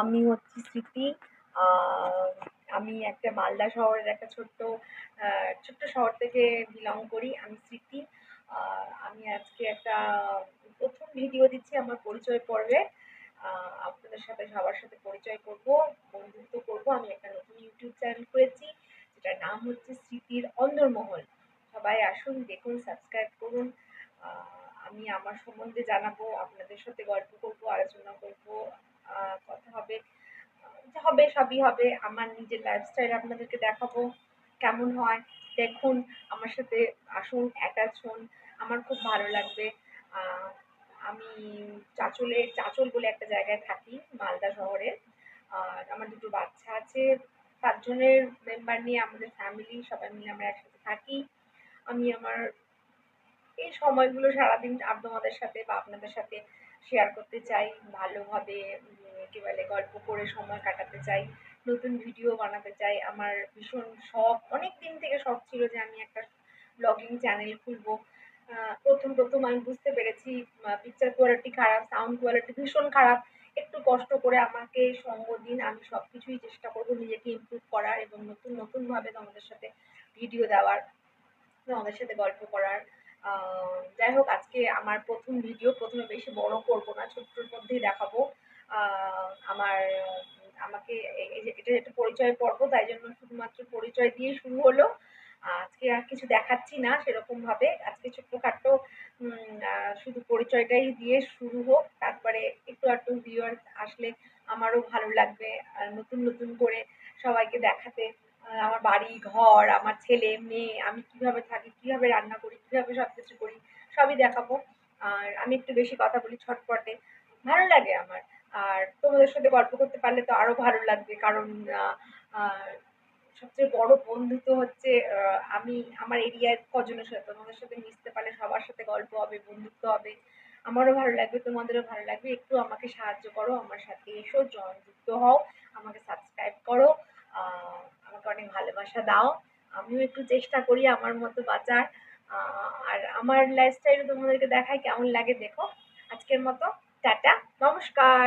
আমি হচ্ছি স্মৃতি। আমি একটা মালদা শহরের একটা ছোট্ট ছোট্ট শহর থেকে বিলং করি, আমি স্মৃতি। আমি আজকে একটা প্রথম ভিডিও দিচ্ছি আমার পরিচয় পর্বে। আপনাদের সাথে, সবার সাথে পরিচয় করব, বন্ধুত্ব করব। আমি একটা নতুন ইউটিউব চ্যানেল করেছি যেটার নাম হচ্ছে স্মৃতির অন্দরমহল। সবাই আসুন, দেখুন সাবস্ক্রাইব করুন। আমি আমার সম্বন্ধে জানাব, আপনাদের সাথে গল্প করব, আলোচনা করব। কথা হবে। হবে, সবই হবে। আমার নিজের লাইফস্টাইল আপনাদেরকে দেখাবো কেমন হয়। দেখুন, আমার সাথে আসুন অ্যাটাচ হন। আমার খুব ভালো লাগবে। আমি চাচলে, চাচল বলে একটা জায়গায় থাকি, মালদা শহরে। আর আমার দুটো বাচ্চা আছে। পাঁচজনের মেম্বার নিয়ে আমাদের ফ্যামিলি সবাই মিলে আমরা একসাথে থাকি। আমি আমার এই সময়গুলো সারাদিন তোমাদের সাথে বা আপনাদের সাথে শেয়ার করতে চাই। ভালোভাবে কি বলে, গল্প করে সময় কাটাতে চাই, নতুন ভিডিও বানাতে চাই। আমার ভীষণ শখ, অনেক দিন থেকে শখ ছিল যে আমি একটা ব্লগিং চ্যানেল খুলবো। প্রথম প্রথম আমি বুঝতে পেরেছি পিকচার কোয়ালিটি খারাপ সাউন্ড কোয়ালিটি ভীষণ খারাপ। একটু কষ্ট করে আমাকে সঙ্গ দিন, আমি সব কিছুই চেষ্টা করব নিজেকে ইমপ্রুভ করার এবং নতুন, নতুনভাবে তোমাদের সাথে ভিডিও দেওয়ার, তোমাদের সাথে গল্প করার। যাই হোক, আজকে আমার প্রথম ভিডিও প্রথমে বেশি বড় করব না, ছোট্টর মধ্যেই দেখাবো। আমার, আমাকে এটা একটা পরিচয় পর্ব, তাই জন্য শুধুমাত্র পরিচয় দিয়ে শুরু হলো। আজকে আর কিছু দেখাচ্ছি না সেরকম ভাবে আজকে ছোট্টখাট্ট শুধু পরিচয়টাই দিয়ে শুরু হোক। তারপরে একটু একটু ভিউয়ার্স আসলে আমারও ভালো লাগবে। নতুন নতুন করে সবাইকে দেখাতে আমার বাড়ি, ঘর, আমার ছেলে, মেয়ে, আমি কীভাবে থাকি, কীভাবে রান্না করি, কীভাবে সব কিছু করি, সবই দেখাবো। আর আমি একটু বেশি কথা বলি ছটপটে। ভালো লাগে আমার। আর তোমাদের সাথে গল্প করতে পারলে তো আরও ভালো লাগবে। কারণ সবচেয়ে বড় বন্ধুত্ব হচ্ছে আমি, আমার এরিয়ায় কজনের সাথে, তোমাদের সাথে মিশতে পারলে সবার সাথে গল্প হবে, বন্ধুত্ব হবে। আমারও ভালো লাগবে, তোমাদেরও ভালো লাগবে। একটু আমাকে সাহায্য করো, আমার সাথে এসো যুক্ত হও, আমাকে সাবস্ক্রাইব করো আমাকে অনেক ভালোবাসা দাও। আমিও একটু চেষ্টা করি আমার মতো বাঁচার। আর আমার লাইফস্টাইল তোমাদেরকে দেখায় কেমন লাগে, দেখো। আজকের মতো, টাটা, নমস্কার।